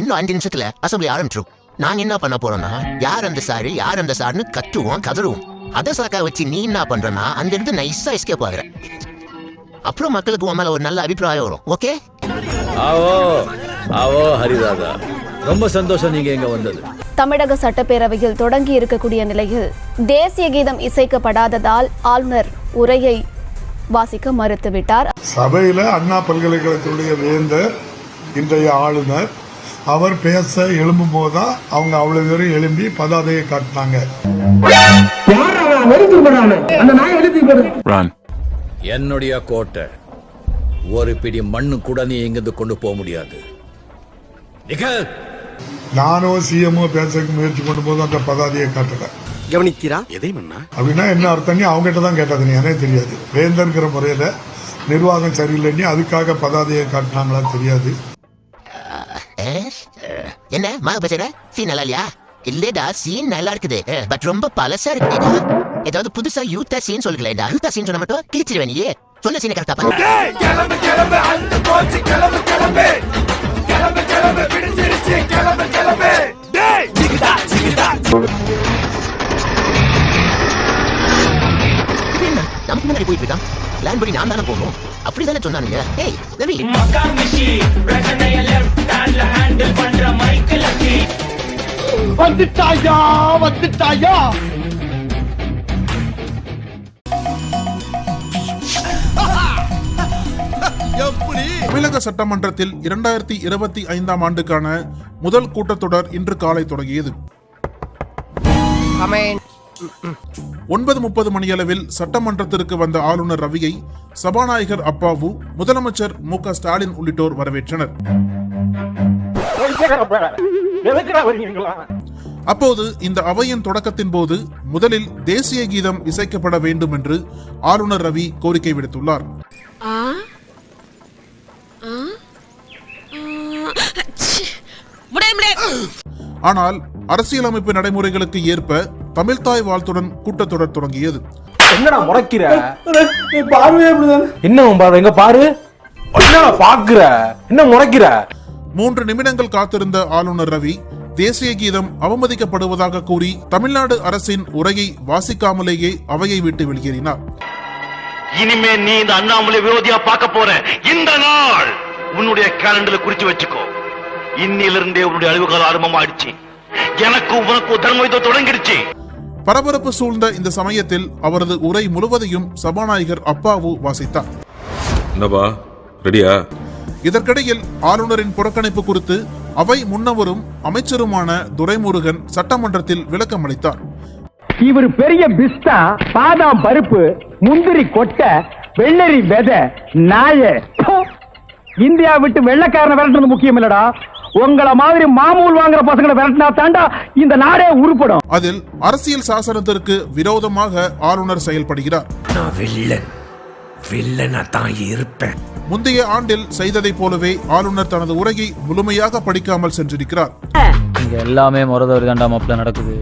இன்னும் அஞ்சு நிமிஷத்துல அசம்பிளி ஆரம்பிச்சிரும். நாங்க என்ன பண்ண போறோம்னா யார் அந்த சாரு யார் அந்த சாருன்னு கத்துவோம் கதறுவோம். அதை சாக்கா வச்சு நீ என்ன பண்றனா அந்த இடத்து நைஸா எஸ்கேப் ஆகுற. அப்புறம் மக்களுக்கு உன் மேல ஒரு நல்ல அபிப்பிராயம் வரும். ஓகே ஆவோ ஆவோ ஹரிதாதா. ரொம்ப சந்தோஷம் நீங்க இங்க வந்தது. தமிழக சட்டப்பேரவையில் தொடங்கி இருக்கக்கூடிய நிலையில் தேசிய கீதம் இசைக்கப்படாததால் ஆளுநர் உரையை வாசிக்க மறுத்துவிட்டார். சபையில அண்ணா பல்கலைக்கழகத்தினுடைய வேந்தர் இன்றைய ஆளுநர் அவர் பேச எழும்பும் போதுதான் அவங்க அவ்வளவு பேரும் எழும்பி பதாதையை காட்டினாங்க. என்னுடைய கோட்டை ஒரு பிடி மண்ணு கூட நீ இங்கிருந்து கொண்டு போக முடியாது. நிக்கல் நானோ சிஎம்ஓ பேச முயற்சி பண்ணும் போது அந்த பதாதையை காட்டல. கவனிக்கிறா எதை அப்படின்னா என்ன அர்த்தம் அவங்ககிட்ட தான் கேட்டது எனக்கு தெரியாது. வேந்தர்ங்கிற முறையில நிர்வாகம் சரியில்லைன்னு அதுக்காக பதாதையை காட்டினாங்களா தெரியாது. என்ன மாக பேசுற? சீன் நல்லா இல்லையா? இல்லடா சீன் நல்லா இருக்குது. பட் ரொம்ப பழசா இருக்குடா ஏதாவது புதுசா யூத்தா சீன் சொல்லுங்களேடா யூத்தா சீன் சொன்னா மட்டும் கிழிச்சிருவேன் நீ சொன்ன சீனை கரெக்டா பண்ணு இது என்ன? நமக்கு முன்னாடி போயிட்டு இருக்கான் பிளான் பண்ணி நான் தானே போகணும். அப்படிதானே சொன்னானுங்க. ஏய் ரவி. வந்துட்டாயா வந்துட்டாயா? தமிழக சட்டமன்றத்தில் இரண்டாயிரத்தி இருபத்தி ஐந்தாம் ஆண்டுக்கான முதல் கூட்டத்தொடர் இன்று காலை தொடங்கியது. ஒன்பது முப்பது மணியளவில் சட்டமன்றத்திற்கு வந்த ஆளுநர் ரவியை சபாநாயகர் அப்பாவு முதலமைச்சர் மு க ஸ்டாலின் உள்ளிட்டோர் வரவேற்றனர். அப்போது இந்த அவையின் தொடக்கத்தின் போது முதலில் தேசிய கீதம் இசைக்கப்பட வேண்டும் என்று ஆளுநர் ரவி கோரிக்கை விடுத்துள்ளார். ஆனால் அரசியலமைப்பு நடைமுறைகளுக்கு ஏற்ப தமிழ்தாய் வாழ்த்துடன் கூட்டத்தொடர் தொடங்கியது. என்னடா முறைக்கிற? என்ன பார்வை? எங்க பாரு. என்னடா பாக்குற என்ன முறைக்கிற? மூன்று நிமிடங்கள் காத்திருந்த ஆளுநர் ரவி தேசிய கீதம் அவமதிக்கப்படுவதாக கூறி தமிழ்நாடு அரசின் உரையை வாசிக்காமலேயே அவையை விட்டு வெளியேறினார். இனிமே நீ இந்த அண்ணாமலை விரோதியா பார்க்க போற. இந்த நாள் உன்னுடைய கேலண்டர்ல குறிச்சு வச்சுக்கோ. இன்னிலிருந்தே உன்னுடைய அழிவு காலம் ஆரம்பமாயிடுச்சு. எனக்கு உனக்கு தர்ம யுத்தம் தொடங்கிடுச்சு. பரபரப்பு சூழ்ந்த இந்த சமயத்தில் அவரது உரை முழுவதையும் சபாநாயகர் அப்பாவு வாசித்தார். என்னப்பா? ரெடியா? இதற்கிடையில் ஆளுநரின் புறக்கணிப்பு குறித்து அவை முன்னவரும் அமைச்சருமான துரைமுருகன் சட்டமன்றத்தில் விளக்கம் அளித்தார். இவர் பெரிய பிஸ்தா பாதாம் பருப்பு முந்திரி கொட்டை வெள்ளரி விதை நாய. இந்தியா விட்டு வெள்ளைக்காரனை விரட்டுறது முக்கியம் இல்லடா உங்களை மாதிரி மாமூல் வாங்குற பசங்களை விரட்டினா தாண்டா இந்த நாடே உருப்படும். அதில் அரசியல் சாசனத்திற்கு விரோதமாக ஆளுநர் செயல்படுகிறார். நான் வில்லன். வில்லனா தான் இருப்பேன். முந்தைய ஆண்டில் செய்ததைப் போலவே ஆளுநர் தனது உரையை முழுமையாக படிக்காமல் சென்றிருக்கிறார். இங்க எல்லாமே முறதவர் தாண்டா மாப்பிள்ள நடக்குது.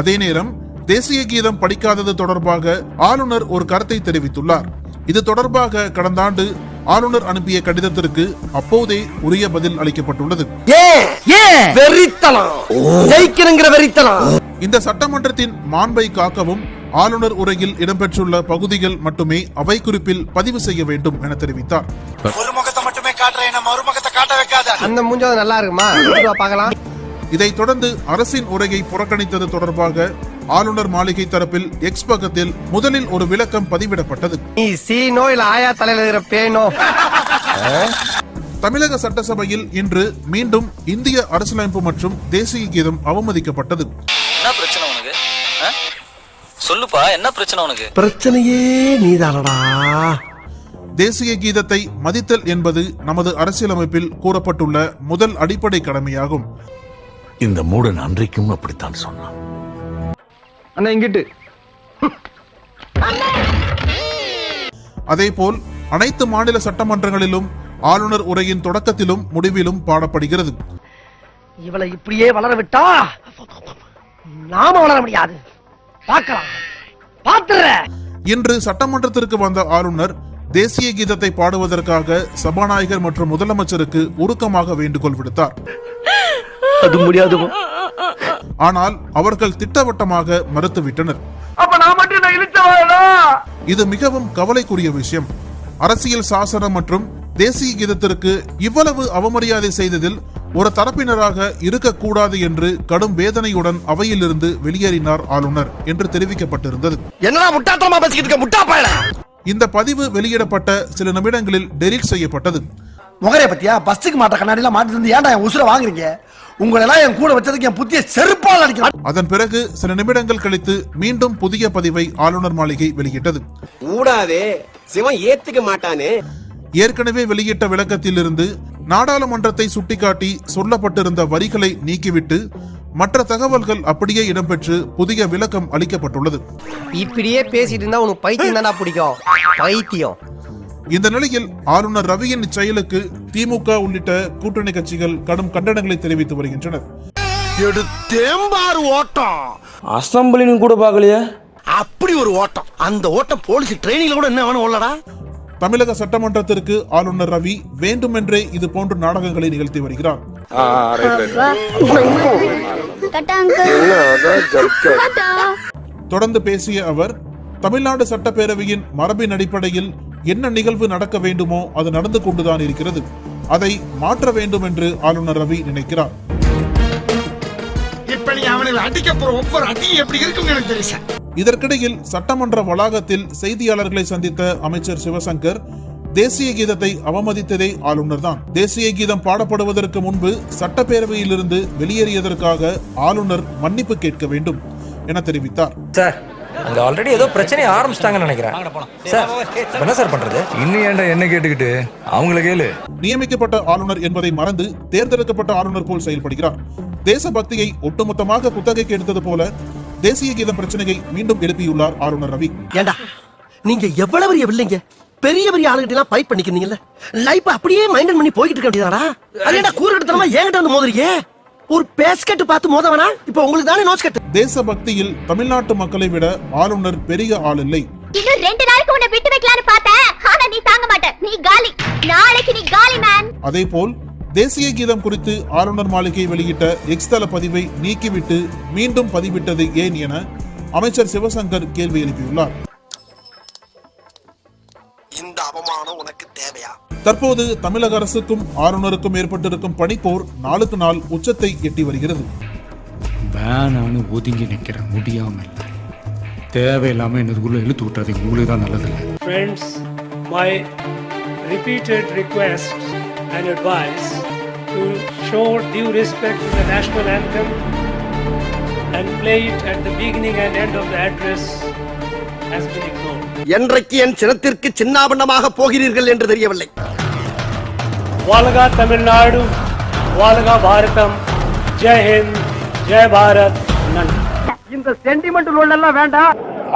அதே நேரம் தேசிய கீதம் படிக்காதது தொடர்பாக ஆளுநர் ஒரு கருத்தை தெரிவித்துள்ளார். இது தொடர்பாக கடந்த ஆண்டு ஆளுநர் அனுப்பிய கடிதத்திற்கு அப்போதே உரிய பதில் அளிக்கப்பட்டுள்ளது. இந்த சட்டமன்றத்தின் மாண்பை காக்கவும் ஆளுநர் உரையில் இடம்பெற்றுள்ள பகுதிகள் மட்டுமே அவை குறிப்பில் பதிவு செய்ய வேண்டும் என தெரிவித்தார். அந்த மூஞ்சாவது நல்லா இருக்குமா? இதுவா பார்க்கலாம். இதைத் தொடர்ந்து அரசின் உரையை புறக்கணித்தது தொடர்பாக ஆளுநர் மாளிகை தரப்பில் எக்ஸ் பக்கத்தில் முதலில் ஒரு விளக்கம் பதிவிடப்பட்டது. நீ சீனோ இல்ல ஆயா தலையில இருக்கிற பேனோ தமிழக சட்டசபையில் இன்று மீண்டும் இந்திய அரசியலமைப்பு மற்றும் தேசிய கீதம் அவமதிக்கப்பட்டது. என்ன பிரச்சனை உனக்கு? சொல்லுப்பா என்ன பிரச்சனை உனக்கு? பிரச்சனையே நீதானடா. தேசிய கீதத்தை மதித்தல் என்பது நமது அரசியலமைப்பில் கூறப்பட்டுள்ள முதல் அடிப்படை கடமையாகும். இந்த மூடன் அன்றைக்கும் அப்படித்தான் சொன்னான். அண்ணா இங்கிட்டு. அதேபோல் அனைத்து மாநில சட்டமன்றங்களிலும் ஆளுநர் உரையின் தொடக்கத்திலும் முடிவிலும் பாடப்படுகிறது. இவளை இப்படியே வளர விட்டா நாம வளர முடியாது. பார்க்கலாம். இன்று சட்டமன்றத்திற்கு வந்த ஆளுநர் தேசிய கீதத்தை பாடுவதற்காக சபாநாயகர் மற்றும் முதலமைச்சருக்கு உருக்கமாக வேண்டுகோள் விடுத்தார். அது முடியாது ஆனால் அவர்கள் திட்டவட்டமாக மறுத்துவிட்டனர். அப்ப நான் மட்டும் நான் இழுச்சவாடா இது மிகவும் கவலைக்குரிய விஷயம். அரசியல் சாசனம் மற்றும் தேசிய கீதத்திற்கு இவ்வளவு அவமரியாதை செய்ததில் ஒரு தரப்பினராக இருக்கக்கூடாது என்று கடும் வேதனையுடன் அவையிலிருந்து வெளியேறினார் ஆளுநர் என்று தெரிவிக்கப்பட்டிருந்தது. இந்த பதிவு வெளியிடப்பட்ட சில நிமிடங்களில் டெலீட் செய்யப்பட்டது. முகரைய பத்தியா? பஸ்ஸுக்கு மாட்ட கண்ணாடியில மாட்டி இருந்து ஏன்டா உசுர வாங்குறீங்க? உங்களெல்லாம் என் கூட வச்சதுக்கு என் புத்திய செருப்பால் அடிக்கலாம் அதன் பிறகு சில நிமிடங்கள் கழித்து மீண்டும் புதிய பதிவை ஆளுநர் மாளிகை வெளியிட்டது. கூடாதே சிவன் ஏத்துக்க மாட்டானே. ஏற்கனவே வெளியிட்ட விளக்கத்திலிருந்து நாடாளுமன்றத்தை சுட்டிக்காட்டி சொல்லப்பட்டிருந்த வரிகளை நீக்கிவிட்டு மற்ற தகவல்கள் அப்படியே இடம்பெற்று புதிய விளக்கம் அளிக்கப்பட்டுள்ளது. இப்படியே பேசிட்டு இருந்தா உனக்கு பைத்தியம் தானா பிடிக்கும். பைத்தியம். இந்த நிலையில் ஆளுநர் ரவியின் இச்செயலுக்கு திமுக உள்ளிட்ட கூட்டணி கட்சிகள் கடும் கண்டனங்களை தெரிவித்து வருகின்றனர். எடுத்தேம்பாரு ஓட்டம். அசம்பிளின்னு கூட பார்க்கலையே. அப்படி ஒரு ஓட்டம். அந்த ஓட்டம் போலீஸ் ட்ரைனிங்ல கூட என்ன வேணும் உள்ளடா தமிழக சட்டமன்றத்திற்கு ஆளுநர் ரவி வேண்டுமென்றே இது போன்ற நாடகங்களை நிகழ்த்தி வருகிறார். தொடர்ந்து பேசிய அவர் தமிழ்நாடு சட்டப்பேரவையின் மரபின் அடிப்படையில் என்ன நிகழ்வு நடக்க வேண்டுமோ அது நடந்து கொண்டுதான் இருக்கிறது. அதை மாற்ற வேண்டும் என்று ஆளுநர் ரவி நினைக்கிறார். இதற்கிடையில் சட்டமன்ற வளாகத்தில் செய்தியாளர்களை சந்தித்த அமைச்சர் சிவசங்கர் தேசிய கீதத்தை அவமதித்ததே ஆளுநர் தான். தேசிய கீதம் பாடப்படுவதற்கு முன்பு சட்டப்பேரவையிலிருந்து வெளியேறியதற்காக ஆளுநர் மன்னிப்பு கேட்க வேண்டும் என தெரிவித்தார். சார் அங்க ஆல்ரெடி ஏதோ பிரச்சனை ஆரம்பிச்சிட்டாங்கன்னு நினைக்கிறேன். சார் என்ன சார் பண்றது? இன்னும் ஏன்டா என்ன கேட்டுக்கிட்டு? அவங்கள கேளு. நியமிக்கப்பட்ட ஆளுநர் என்பதை மறந்து தேர்ந்தெடுக்கப்பட்ட ஆளுநர் போல் செயல்படுகிறார். தேசபக்தியை ஒட்டுமொத்தமாக குத்தகைக்கு எடுத்தது போல தேசிய கீதம் பிரச்சனையை மீண்டும் எழுப்பியுள்ளார் ஆளுநர் ரவி. ஏண்டா நீங்க எவ்வளவு பெரிய வில்லைங்க? பெரிய பெரிய ஆளுகிட்ட எல்லாம் ஃபைட் பண்ணிக்கிறீங்கல்ல லைஃப் அப்படியே மைண்டன் பண்ணி போய்கிட்டு இருக்க வேண்டியதாடா அதேடா கூறுகட்டத்தனமா ஏன்கிட்ட வந்து மோதுறீங்க? ஒரு பேஸ்கெட் பார்த்து மோதவனா? இப்போ உங்களுக்கு தானே நோஸ் கட்டு. தேசபக்தியில் தமிழ்நாட்டு மக்களை விட ஆளுநர் பெரிய ஆள் இல்லை. இன்னும் ரெண்டு நாளைக்கு உன்னை விட்டு வைக்கலாம்னு பார்த்தேன். ஆனா நீ தாங்க மாட்ட. நீ காலி. நாளைக்கு நீ காலி மேன் அதேபோல் தேசிய கீதம் குறித்து ஆளுநர் மாளிகை வெளியிட்ட எக்ஸ் தள பதிவை நீக்கிவிட்டு மீண்டும் பதிவிட்டது ஏன் என அமைச்சர் சிவசங்கர் கேள்வி எழுப்பியுள்ளார். தற்போது தமிழக அரசுக்கும் ஆளுநருக்கும் ஏற்பட்டிருக்கும் பனிப்போர் நாளுக்கு நாள் உச்சத்தை எட்டி வருகிறது. வேணான்னு ஒதுங்கி நிக்கிறேன் முடியாம இல்ல. தேவையில்லாம என்னதுக்குள்ள இழுத்து விட்டாதீங்க உங்களுக்கு தான் நல்லதில்லை. Friends, my repeated request and advice to show due respect to the national anthem and play it at the beginning and end of the address has been ignored. என்றைக்கு என் சினத்திற்கு சின்னாபண்ணமாக போகிறீர்கள் என்று தெரியவில்லை. Nadu, Valga Bharatam, Jai Hind, Jai Bharat, Nandi. இந்த sentiment loan எல்லாம் வேண்டாம்.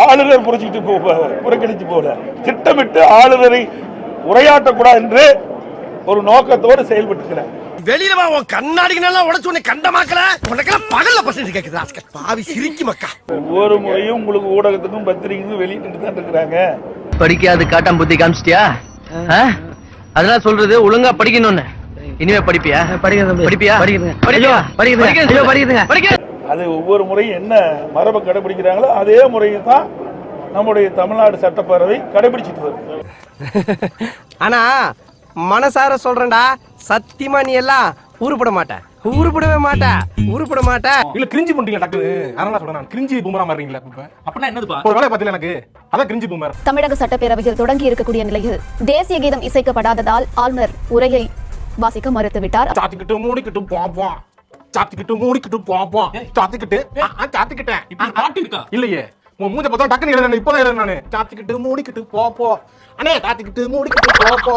ஆளுநர் புரிஞ்சுக்கிட்டு போக புறக்கணித்து போல. திட்டமிட்டு ஆளுநரை உரையாற்றக்கூடாது என்று ஒரு நோக்கத்தோடு செயல்பட்டுக்கிறேன். வெளியில வா உன் கண்ணாடிக்கு நல்லா உடச்சு உன்னை கண்டமாக்கல? உனக்கெல்லாம் பகல்ல பசங்க கேக்குது. பாவி சிரிக்கி மக்கா. ஒவ்வொரு முறையும் உங்களுக்கு ஊடகத்துக்கும் பத்திரிகைக்கும் வெளியிட்டு தான் இருக்கிறாங்க. படிக்காது காட்டாம் புத்தி காமிச்சிட்டியா? அதெல்லாம் சொல்றது ஒழுங்கா படிக்கணும்னு. இனிமே படிப்பியா? படிக்கிறது படிப்பியா? படிக்கிறதுங்க படிக்கிறதுங்க படிக்கிறதுங்க அது ஒவ்வொரு முறையும் என்ன மரபை கடைபிடிக்கிறாங்களோ அதே முறையை தான் நம்முடைய தமிழ்நாடு சட்டப்பேரவை கடைபிடிச்சிட்டு வருது. ஆனா மனசார சொல்றேன்டா சத்தியமா நீ எல்லாம் உருப்பட மாட்ட. உருப்படவே மாட்ட. உருப்பட மாட்ட. இல்ல கிரிஞ்சி பண்றீங்க டக்கு அதான் சொல்றேன் நான். கிரிஞ்சி பூமரா மாறீங்களா இப்ப? அப்படின்னா என்னதுப்பா? ஒரு வேலை பார்த்தீங்களா எனக்கு? அதான் கிரிஞ்சி பூமர் தமிழக சட்டப்பேரவையில் தொடங்கி இருக்கக்கூடிய நிலையில் தேசிய கீதம் இசைக்கப்படாததால் ஆளுநர் உரையை வாசிக்க மறுத்துவிட்டார். சாத்திக்கிட்டு மூடிக்கிட்டு போப்போம் சாத்திக்கிட்டு மூடிக்கிட்டு போப்போம் சாத்திக்கிட்டு. சாத்திக்கிட்டேன். இப்படி பாட்டு இருக்கா? இல்லையே. உன் மூஞ்ச பார்த்தா டக்குன்னு எழுதுறேன் இப்பதான் எழுதுறேன் நானு. சாத்திக்கிட்டு மூடிக்கிட்டு போப்போ அண்ணே சாத்திக்கிட்டு மூடிக்கிட்டு போப்போ